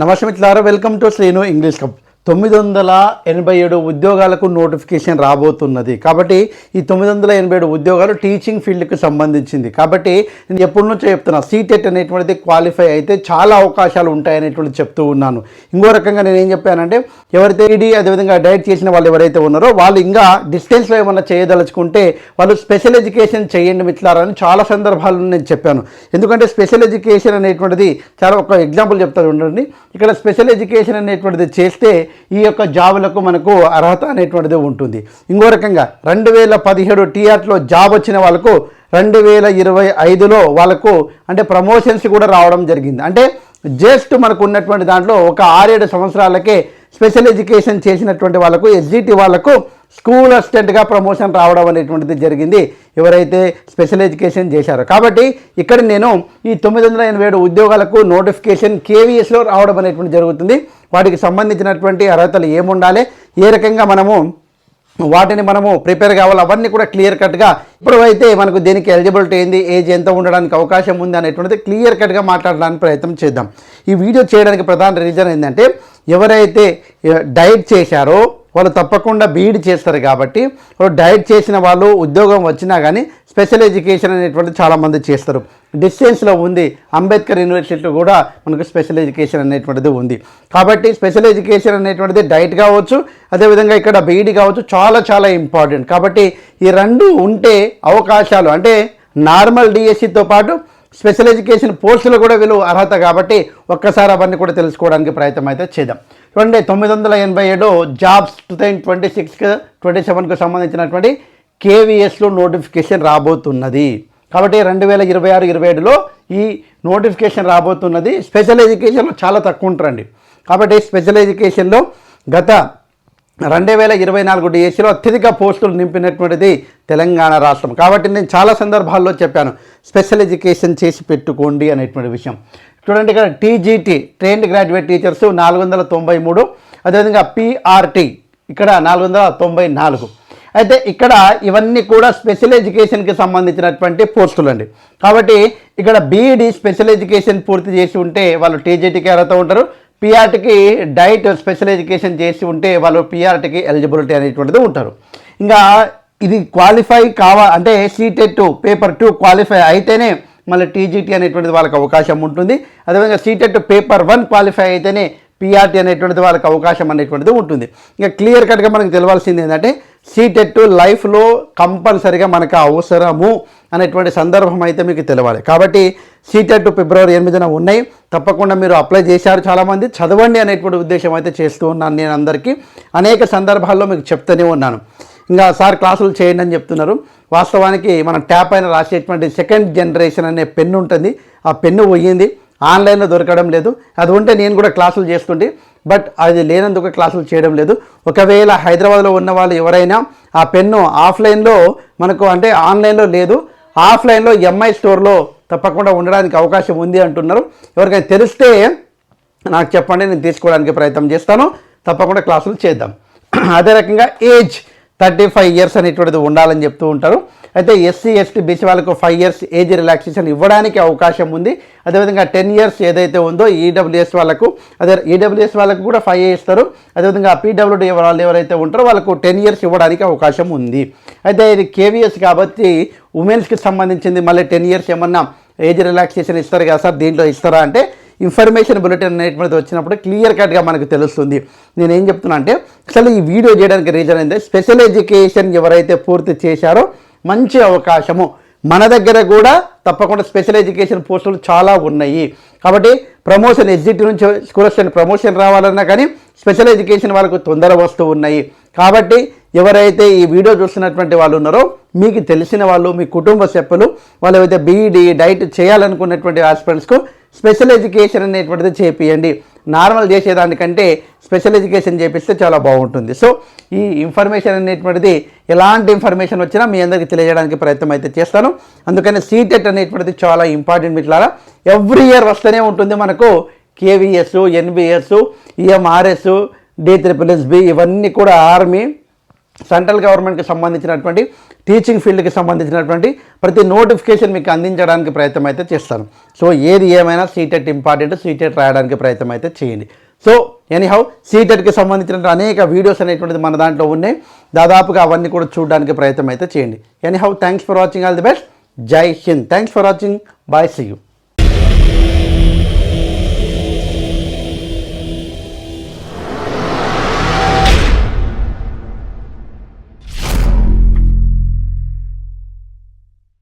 నమస్తే మిత్రులారా welcome to Srinu English cup. తొమ్మిది వందల ఎనభై ఏడు ఉద్యోగాలకు నోటిఫికేషన్ రాబోతున్నది. కాబట్టి ఈ తొమ్మిది వందల ఎనభై ఏడు ఉద్యోగాలు టీచింగ్ ఫీల్డ్కి సంబంధించింది. కాబట్టి నేను ఎప్పటి నుంచో చెప్తున్నా సీటెట్ అనేటువంటిది క్వాలిఫై అయితే చాలా అవకాశాలు ఉంటాయనేటువంటి చెప్తూ ఉన్నాను. ఇంకో రకంగా నేను ఏం చెప్పానంటే ఎవరైతే ఈడీ అదేవిధంగా డైట్ చేసిన వాళ్ళు ఎవరైతే ఉన్నారో వాళ్ళు ఇంకా డిస్టెన్స్లో ఏమన్నా చేయదలుచుకుంటే వాళ్ళు స్పెషల్ ఎడ్యుకేషన్ చేయండి మిత్రులారని చాలా సందర్భాల్లో నేను చెప్పాను. ఎందుకంటే స్పెషల్ ఎడ్యుకేషన్ అనేటువంటిది చాలా ఒక ఎగ్జాంపుల్ చెప్తాను ఉండండి ఇక్కడ స్పెషల్ ఎడ్యుకేషన్ అనేటువంటిది చేస్తే ఈ యొక్క జాబులకు మనకు అర్హత అనేటువంటిది ఉంటుంది. ఇంకో రకంగా రెండు వేల పదిహేడు టీఆర్లో జాబ్ వచ్చిన వాళ్ళకు రెండు వేల ఇరవై ఐదులో వాళ్ళకు అంటే ప్రమోషన్స్ కూడా రావడం జరిగింది. అంటే జస్ట్ మనకు ఉన్నటువంటి దాంట్లో ఒక ఆరేడు సంవత్సరాలకే స్పెషల్ ఎడ్యుకేషన్ చేసినటువంటి వాళ్ళకు ఎస్జిటి వాళ్ళకు స్కూల్ అసిస్టెంట్గా ప్రమోషన్ రావడం అనేటువంటిది జరిగింది. ఎవరైతే స్పెషల్ ఎడ్యుకేషన్ చేశారో. కాబట్టి ఇక్కడ నేను ఈ తొమ్మిది వందల ఎనభై ఏడు ఉద్యోగాలకు నోటిఫికేషన్ కేవీఎస్లో రావడం అనేటువంటి జరుగుతుంది. వాటికి సంబంధించినటువంటి అర్హతలు ఏముండాలి? ఏ రకంగా మనము వాటిని మనము ప్రిపేర్ కావాలి? అవన్నీ కూడా క్లియర్ కట్గా ఇప్పుడు అయితే మనకు దీనికి ఎలిజిబిలిటీ ఏంది? ఏజ్ ఎంత ఉండడానికి అవకాశం ఉంది అనేటువంటిది క్లియర్ కట్గా మాట్లాడడానికి ప్రయత్నం చేద్దాం. ఈ వీడియో చేయడానికి ప్రధాన రీజన్ ఏంటంటే ఎవరైతే డైట్ చేశారో వాళ్ళు తప్పకుండా బీఈడి చేస్తారు కాబట్టి వాళ్ళు డైట్ చేసిన వాళ్ళు ఉద్యోగం వచ్చినా కానీ స్పెషల్ ఎడ్యుకేషన్ అనేటువంటిది చాలామంది చేస్తారు. డిస్టెన్స్లో ఉంది. అంబేద్కర్ యూనివర్సిటీలో కూడా మనకు స్పెషల్ ఎడ్యుకేషన్ అనేటువంటిది ఉంది. కాబట్టి స్పెషల్ ఎడ్యుకేషన్ అనేటువంటిది డైట్ కావచ్చు అదేవిధంగా ఇక్కడ బీఈడి కావచ్చు చాలా చాలా ఇంపార్టెంట్. కాబట్టి ఈ రెండు ఉంటే అవకాశాలు అంటే నార్మల్ డిఎస్సితో పాటు స్పెషల్ ఎడ్యుకేషన్ పోస్టులు కూడా వీళ్ళు అర్హత కాబట్టి ఒక్కసారి అవన్నీ కూడా తెలుసుకోవడానికి ప్రయత్నం అయితే చేద్దాం. చూడండి తొమ్మిది వందల ఎనభై ఏడు జాబ్స్ టూ థౌజండ్ ట్వంటీ సిక్స్కి ట్వంటీ సెవెన్కి సంబంధించినటువంటి కేవీఎస్లో నోటిఫికేషన్ రాబోతున్నది. కాబట్టి రెండు వేల ఇరవై ఆరు ఇరవై ఏడులో ఈ నోటిఫికేషన్ రాబోతున్నది. స్పెషల్ ఎడ్యుకేషన్లో చాలా తక్కువ ఉంటారండి కాబట్టి స్పెషల్ ఎడ్యుకేషన్లో గత రెండు వేల ఇరవై నాలుగు డిఎస్సిలో అత్యధిక పోస్టులు నింపినటువంటిది తెలంగాణ రాష్ట్రం. కాబట్టి నేను చాలా సందర్భాల్లో చెప్పాను స్పెషల్ ఎడ్యుకేషన్ చేసి పెట్టుకోండి అనేటువంటి విషయం. చూడండి ఇక్కడ టీజీటీ ట్రైన్డ్ గ్రాడ్యుయేట్ టీచర్స్ నాలుగు వందల తొంభై మూడు అదేవిధంగా పీఆర్టీ ఇక్కడ నాలుగు వందల తొంభై నాలుగు. అయితే ఇక్కడ ఇవన్నీ కూడా స్పెషల్ ఎడ్యుకేషన్కి సంబంధించినటువంటి పోస్టులు అండి. కాబట్టి ఇక్కడ బీఈడి స్పెషల్ ఎడ్యుకేషన్ పూర్తి చేసి ఉంటే వాళ్ళు టీజీటీకి అర్హత ఉంటారు. పిఆర్టీకి డైట్ స్పెషల్ ఎడ్యుకేషన్ చేసి ఉంటే వాళ్ళు పిఆర్టీకి ఎలిజిబిలిటీ అనేటువంటిది ఉంటారు. ఇంకా ఇది క్వాలిఫై కావా అంటే సీటెట్ పేపర్ టూ క్వాలిఫై అయితేనే మళ్ళీ టీజీటీ అనేటువంటిది వాళ్ళకి అవకాశం ఉంటుంది. అదేవిధంగా సీటెట్ పేపర్ వన్ క్వాలిఫై అయితేనే పిఆర్టీ అనేటువంటిది వాళ్ళకి అవకాశం అనేటువంటిది ఉంటుంది. ఇంకా క్లియర్ కట్గా మనకు తెలవాల్సింది ఏంటంటే సీటెట్ లైఫ్లో కంపల్సరిగా మనకు అవసరము అనేటువంటి సందర్భం అయితే మీకు తెలవాలి. కాబట్టి సీటెట్ ఫిబ్రవరి ఎనిమిదిన ఉన్నాయి. తప్పకుండా మీరు అప్లై చేశారు చాలామంది. చదవండి అనేటువంటి ఉద్దేశం అయితే చేస్తూ ఉన్నాను నేను అందరికీ. అనేక సందర్భాల్లో మీకు చెప్తూనే ఉన్నాను. ఇంకా సార్ క్లాసులు చేయండి అని చెప్తున్నారు. వాస్తవానికి మనం ట్యాప్ అయిన రాసేటువంటి సెకండ్ జనరేషన్ అనే పెన్ను ఉంటుంది. ఆ పెన్ను పోయింది. ఆన్లైన్లో దొరకడం లేదు. అది ఉంటే నేను కూడా క్లాసులు చేస్తుంటే బట్ అది లేనందుకు క్లాసులు చేయడం లేదు. ఒకవేళ హైదరాబాద్లో ఉన్న వాళ్ళు ఎవరైనా ఆ పెన్ను ఆఫ్లైన్లో మనకు అంటే ఆన్లైన్లో లేదు. ఆఫ్లైన్లో ఎంఐ స్టోర్లో తప్పకుండా ఉండడానికి అవకాశం ఉంది అంటున్నారు. ఎవరికైనా తెలిస్తే నాకు చెప్పండి నేను తీసుకోవడానికి ప్రయత్నం చేస్తాను. తప్పకుండా క్లాసులు చేద్దాం. అదే రకంగా ఏజ్ థర్టీ ఫైవ్ ఇయర్స్ అనేటువంటిది ఉండాలని చెప్తూ ఉంటారు. అయితే ఎస్సీ ఎస్టీ బీసీ వాళ్ళకు ఫైవ్ ఇయర్స్ ఏజ్ రిలాక్సేషన్ ఇవ్వడానికి అవకాశం ఉంది. అదేవిధంగా టెన్ ఇయర్స్ ఏదైతే ఉందో ఈడబ్ల్యూఎస్ వాళ్ళకు అదే ఈడబ్ల్యూఎస్ వాళ్ళకు కూడా ఫైవ్ ఇస్తారు. అదేవిధంగా పీడబ్ల్యూడీ వాళ్ళు ఎవరైతే ఉంటారో వాళ్ళకు టెన్ ఇయర్స్ ఇవ్వడానికి అవకాశం ఉంది. అయితే ఇది కేవీఎస్ కాబట్టి ఉమెన్స్కి సంబంధించింది మళ్ళీ టెన్ ఇయర్స్ ఏమన్నా ఏజ్ రిలాక్సేషన్ ఇస్తారు కదా సార్? దీంట్లో ఇస్తారా అంటే ఇన్ఫర్మేషన్ బులెటిన్ అనేటువంటిది వచ్చినప్పుడు క్లియర్ కట్గా మనకు తెలుస్తుంది. నేను ఏం చెప్తున్నా అంటే అసలు ఈ వీడియో చేయడానికి రీజన్ ఏంటంటే స్పెషల్ ఎడ్యుకేషన్ ఎవరైతే పూర్తి చేశారో మంచి అవకాశము. మన దగ్గర కూడా తప్పకుండా స్పెషల్ ఎడ్యుకేషన్ పోస్టులు చాలా ఉన్నాయి. కాబట్టి ప్రమోషన్ ఎగ్జిట్ నుంచి స్కూల్ అసిస్టెంట్ ప్రమోషన్ రావాలన్నా కానీ స్పెషల్ ఎడ్యుకేషన్ వాళ్ళకు తొందర వస్తూ ఉన్నాయి. కాబట్టి ఎవరైతే ఈ వీడియో చూస్తున్నటువంటి వాళ్ళు ఉన్నారో మీకు తెలిసిన వాళ్ళు మీ కుటుంబ సభ్యులు వాళ్ళు ఏవైతే బీఈడి డైట్ చేయాలనుకున్నటువంటి హాస్పిటల్స్కు స్పెషల్ ఎడ్యుకేషన్ అనేటువంటిది చేపియండి. నార్మల్ చేసేదానికంటే స్పెషల్ ఎడ్యుకేషన్ చేపిస్తే చాలా బాగుంటుంది. సో ఈ ఇన్ఫర్మేషన్ అనేటువంటిది ఎలాంటి ఇన్ఫర్మేషన్ వచ్చినా మీ అందరికీ తెలియజేయడానికి ప్రయత్నం అయితే చేస్తాను. అందుకని సీటెట్ అనేటువంటిది చాలా ఇంపార్టెంట్ మిట్లారా ఎవ్రీ ఇయర్ వస్తూనే ఉంటుంది మనకు KVS NBS EMRS D triple SB ఇవన్నీ కూడా ఆర్మీ సెంట్రల్ గవర్నమెంట్కి సంబంధించినటువంటి టీచింగ్ ఫీల్డ్కి సంబంధించినటువంటి ప్రతి నోటిఫికేషన్ మీకు అందించడానికి ప్రయత్నం అయితే చేస్తాను. సో ఏది ఏమైనా సీటెట్ ఇంపార్టెంట్ సీటెట్ రాయడానికి ప్రయత్నం అయితే చేయండి. సో ఎనీహౌ సీటెట్కి సంబంధించిన అనేక వీడియోస్ అనేటువంటిది మన దాంట్లో ఉన్నాయి. దాదాపుగా అవన్నీ కూడా చూడడానికి ప్రయత్నం అయితే చేయండి. Anyhow thanks for watching all the best జై Hind thanks for watching bye see you